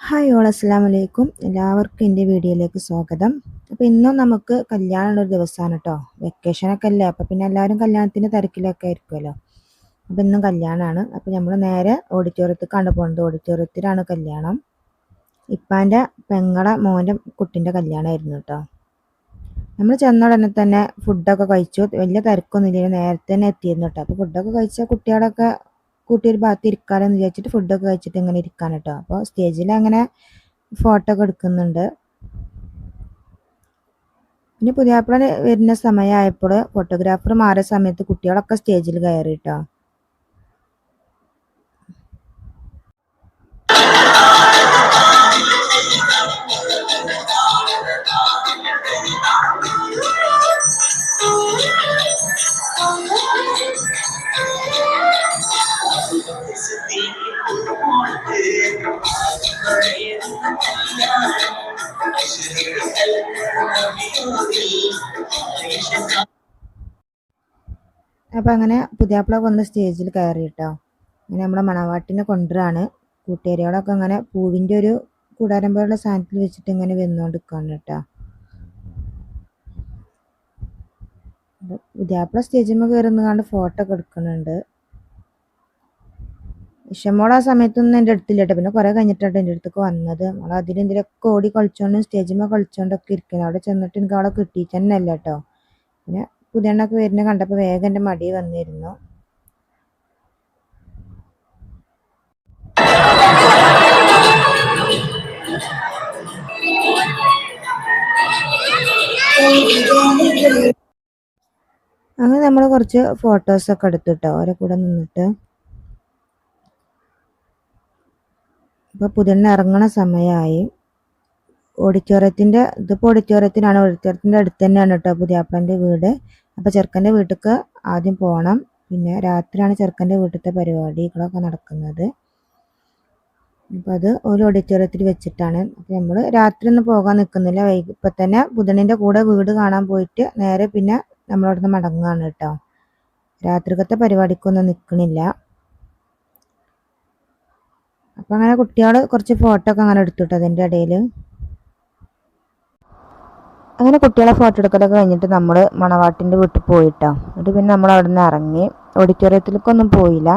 Hi all അസ്സാം വലൈക്കും എല്ലാവർക്കും എന്റെ വീഡിയോയിലേക്ക് സ്വാഗതം. അപ്പോൾ ഇന്നും നമുക്ക് കല്യാണമുള്ള ഒരു ദിവസമാണ് കേട്ടോ. വെക്കേഷനൊക്കെ അല്ലേ? അപ്പോൾ പിന്നെ എല്ലാവരും കല്യാണത്തിന്റെ തിരക്കിലൊക്കെ ആയിരിക്കുമല്ലോ. അപ്പോൾ ഇന്നും കല്യാണമാണ്. അപ്പോൾ നമ്മൾ നേരെ ഓഡിറ്റോറിയത്തിൽ പോകുന്നത്. ഓഡിറ്റോറിയത്തിലാണ് കല്യാണം. ഇപ്പാന്റെ പെങ്ങളെ മോന്റെ കുട്ടിന്റെ കല്യാണമായിരുന്നു കേട്ടോ. നമ്മൾ ചെന്ന ഉടനെ തന്നെ ഫുഡൊക്കെ കഴിച്ചു. വലിയ തിരക്കൊന്നും ഇല്ല നേരത്തെ തന്നെ എത്തിയിരുന്നു കേട്ടോ. അപ്പോൾ ഫുഡൊക്കെ കഴിച്ച കുട്ടികളൊക്കെ കൂട്ടിയൊരു ഭാഗത്ത് ഇരിക്കാമെന്ന് വിചാരിച്ചിട്ട് ഫുഡൊക്കെ കഴിച്ചിട്ട് ഇങ്ങനെ ഇരിക്കാൻ കേട്ടോ അപ്പോൾ സ്റ്റേജിൽ അങ്ങനെ ഫോട്ടോ ഒക്കെ എടുക്കുന്നുണ്ട്. പിന്നെ പുതിയാപ്പിള വരുന്ന സമയമായപ്പോൾ ഫോട്ടോഗ്രാഫർ മാറിയ സമയത്ത് കുട്ടികളൊക്കെ സ്റ്റേജിൽ കയറി കേട്ടോ അപ്പോൾ അങ്ങനെ പുതിയാപ്പിള വന്ന് സ്റ്റേജിൽ കയറി കേട്ടോ അങ്ങനെ നമ്മളെ മണവാട്ടിനെ കൊണ്ടുവരാണ്. കൂട്ടുകാരികളൊക്കെ അങ്ങനെ പൂവിന്റെ ഒരു കൂടാരം പോലുള്ള സാധനത്തിൽ വെച്ചിട്ട് ഇങ്ങനെ വന്നുകൊണ്ട് നിൽക്കുകയാണ് കേട്ടോ പുതിയാപ്പിള സ്റ്റേജിൽ കയറുന്ന കണ്ട് ഫോട്ടോ ഒക്കെ എടുക്കുന്നുണ്ട്. ഇഷമോൾ ആ സമയത്തൊന്നും എന്റെ അടുത്തില്ല കേട്ടോ പിന്നെ കുറേ കഴിഞ്ഞിട്ടാണ് എന്റെ അടുത്തേക്ക് വന്നത്. നമ്മൾ അതിലെന്തിലൊക്കെ ഓടി കളിച്ചോണ്ടും സ്റ്റേജിൽ കളിച്ചോണ്ടൊക്കെ ഇരിക്കുന്നത് അവിടെ ചെന്നിട്ട് എനിക്ക് അവളെ കിട്ടിയിട്ട് തന്നെ അല്ല കേട്ടോ. പിന്നെ പുതിയണ്ണൊക്കെ വരുന്ന കണ്ടപ്പോൾ വേഗം എന്റെ മടി വന്നിരുന്നു. അങ്ങനെ നമ്മൾ കുറച്ച് ഫോട്ടോസൊക്കെ എടുത്തു കേട്ടോ. അവരെ കൂടെ നിന്നിട്ട്. ഇപ്പോൾ പുതിയണ്ണ ഇറങ്ങണ സമയമായി. ഓഡിറ്റോറിയത്തിന്റെ ഇതിപ്പോൾ ഓഡിറ്റോറിയത്തിനാണ് ഓഡിറ്റോറിയത്തിന്റെ അടുത്ത് തന്നെയാണ് കേട്ടോ പുതിയാപ്പന്റെ വീട്. അപ്പോൾ ചെറുക്കന്റെ വീട്ടിലേക്ക് ആദ്യം പോകണം പിന്നെ രാത്രിയാണ് ചെറുക്കന്റെ വീട്ടിലത്തെ പരിപാടികളൊക്കെ നടക്കുന്നത്. അപ്പോൾ അത് ഒരു ഓഡിറ്റോറിയത്തിൽ വെച്ചിട്ടാണ്. അപ്പോൾ നമ്മൾ രാത്രി ഒന്നും പോകാൻ നിൽക്കുന്നില്ല വൈകി ഇപ്പം തന്നെ ബുധനിന്റെ കൂടെ വീട് കാണാൻ പോയിട്ട് നേരെ പിന്നെ നമ്മളവിടുന്ന് മടങ്ങുകയാണ് കേട്ടോ രാത്രിക്കത്തെ പരിപാടിക്കൊന്നും നിൽക്കണില്ല അപ്പം അങ്ങനെ കുട്ടികൾ കുറച്ച് ഫോട്ടോ ഒക്കെ അങ്ങനെ എടുത്തുട്ടോ അതിന്റെ ഇടയിൽ അങ്ങനെ കുട്ടികളെ ഫോട്ടോ എടുക്കലൊക്കെ കഴിഞ്ഞിട്ട് നമ്മൾ മണവാട്ടിന്റെ വീട്ടിൽ പോയിട്ടോ. എന്നിട്ട് പിന്നെ നമ്മൾ അവിടെ നിന്ന് ഇറങ്ങി. ഓഡിറ്റോറിയത്തിലേക്കൊന്നും പോയില്ല.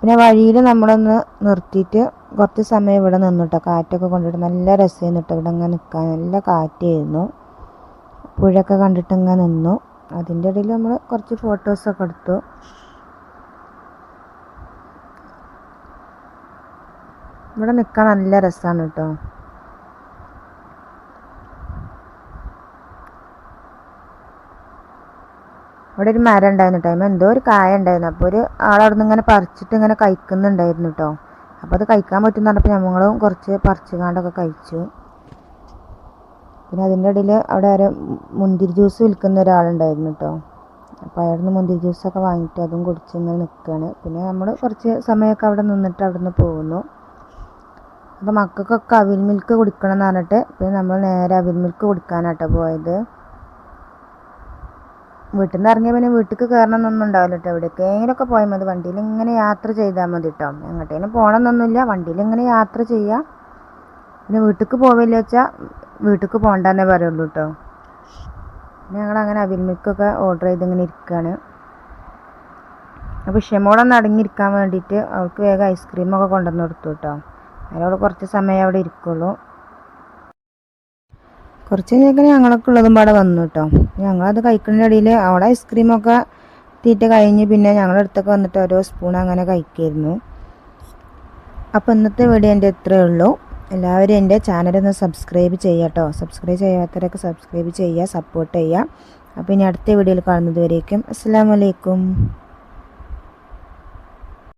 പിന്നെ വഴിയിൽ നമ്മളൊന്ന് നിർത്തിയിട്ട് കുറച്ച് സമയം ഇവിടെ നിന്നിട്ടോ. കാറ്റൊക്കെ കൊണ്ടിട്ട് നല്ല രസമായിരുന്നു കേട്ടോ ഇവിടെ ഇങ്ങനെ നിൽക്കാൻ നല്ല കാറ്റായിരുന്നു. പുഴയൊക്കെ കണ്ടിട്ട് ഇങ്ങനെ നിന്നു. അതിന്റെ ഇടയിൽ നമ്മൾ കുറച്ച് ഫോട്ടോസൊക്കെ എടുത്തു. ഇവിടെ നിൽക്കാൻ നല്ല രസമാണ് കേട്ടോ. ഇവിടെ ഒരു മരം ഉണ്ടായിരുന്നു കേട്ടോ. എന്തോ ഒരു കായ ഉണ്ടായിരുന്നു. അപ്പോൾ ഒരു ആളവിടെ നിന്ന് ഇങ്ങനെ പറിച്ചിട്ട് ഇങ്ങനെ കഴിക്കുന്നുണ്ടായിരുന്നു കേട്ടോ. അപ്പോൾ അത് കഴിക്കാൻ പറ്റുന്ന പറഞ്ഞപ്പോൾ ഞങ്ങളും കുറച്ച് പറിച്ചുകാണ്ടൊക്കെ കഴിച്ചു. പിന്നെ അതിന്റെ ഇടയിൽ അവിടെ ആരോ മുന്തിരി ജ്യൂസ് വിൽക്കുന്ന ഒരാളുണ്ടായിരുന്നു കേട്ടോ. അപ്പോൾ അയാളുടെ മുന്തിരി ജ്യൂസൊക്കെ വാങ്ങിയിട്ട് അതും കുടിച്ച് ഇങ്ങനെ നിൽക്കുകയാണ് പിന്നെ നമ്മൾ കുറച്ച് സമയമൊക്കെ അവിടെ നിന്നിട്ട് അവിടെ നിന്ന് പോകുന്നു. അപ്പോൾ മക്കൾക്കൊക്കെ അവിൽ മിൽക്ക് കുടിക്കണം എന്ന് പറഞ്ഞിട്ട് പിന്നെ നമ്മൾ നേരെ അവിൽ മിൽക്ക് കുടിക്കാനാട്ടോ പോയത്. വീട്ടിൽ നിന്ന് ഇറങ്ങിയ പിന്നെ വീട്ടിൽ കയറണം എന്നൊന്നും ഉണ്ടാവില്ല കേട്ടോ എവിടേക്കെങ്കിലുമൊക്കെ പോയാൽ മതി. വണ്ടിയിൽ ഇങ്ങനെ യാത്ര ചെയ്താൽ മതി കേട്ടോ എങ്ങോട്ടേലും പോകണമെന്നൊന്നുമില്ല വണ്ടിയിൽ ഇങ്ങനെ യാത്ര ചെയ്യുക പിന്നെ വീട്ടിലേക്ക് പോവില്ല വെച്ചാൽ വീട്ടിലേക്ക് പോകണ്ടെന്നേ പറയുള്ളൂ കേട്ടോ പിന്നെ ഞങ്ങൾ അങ്ങനെ അവിൽ മിൽക്കൊക്കെ ഓർഡർ ചെയ്ത് ഇങ്ങനെ ഇരിക്കുകയാണ് അപ്പോൾ ഷെമോളൊന്ന് അടങ്ങിയിരിക്കാൻ വേണ്ടിയിട്ട് അവൾക്ക് വേഗം ഐസ്ക്രീമൊക്കെ കൊണ്ടുവന്ന് കൊടുത്തു കേട്ടോ അതിനോട് കുറച്ച് സമയം അവിടെ ഇരിക്കുള്ളൂ. കുറച്ച് കഴിഞ്ഞാൽ ഞങ്ങളൊക്കെ ഉള്ളതും പാടെ വന്നു കേട്ടോ. ഞങ്ങളത് കഴിക്കുന്നതിന്റെ ഇടയിൽ അവിടെ ഐസ്ക്രീമൊക്കെ തീറ്റ കഴിഞ്ഞ് പിന്നെ ഞങ്ങളുടെ വന്നിട്ട് ഓരോ സ്പൂൺ അങ്ങനെ കഴിക്കായിരുന്നു. അപ്പോൾ ഇന്നത്തെ വീഡിയോ എന്റെ ഇത്രയേ ഉള്ളൂ. എല്ലാവരും എന്റെ ചാനലൊന്ന് സബ്സ്ക്രൈബ് ചെയ്യുക കേട്ടോ. സബ്സ്ക്രൈബ് ചെയ്യാത്തവരൊക്കെ സബ്സ്ക്രൈബ് ചെയ്യുക സപ്പോർട്ട് ചെയ്യുക. അപ്പോൾ ഇനി അടുത്ത വീഡിയോയിൽ കാണുന്നത് വരേക്കും. അസ്സാം വലൈക്കും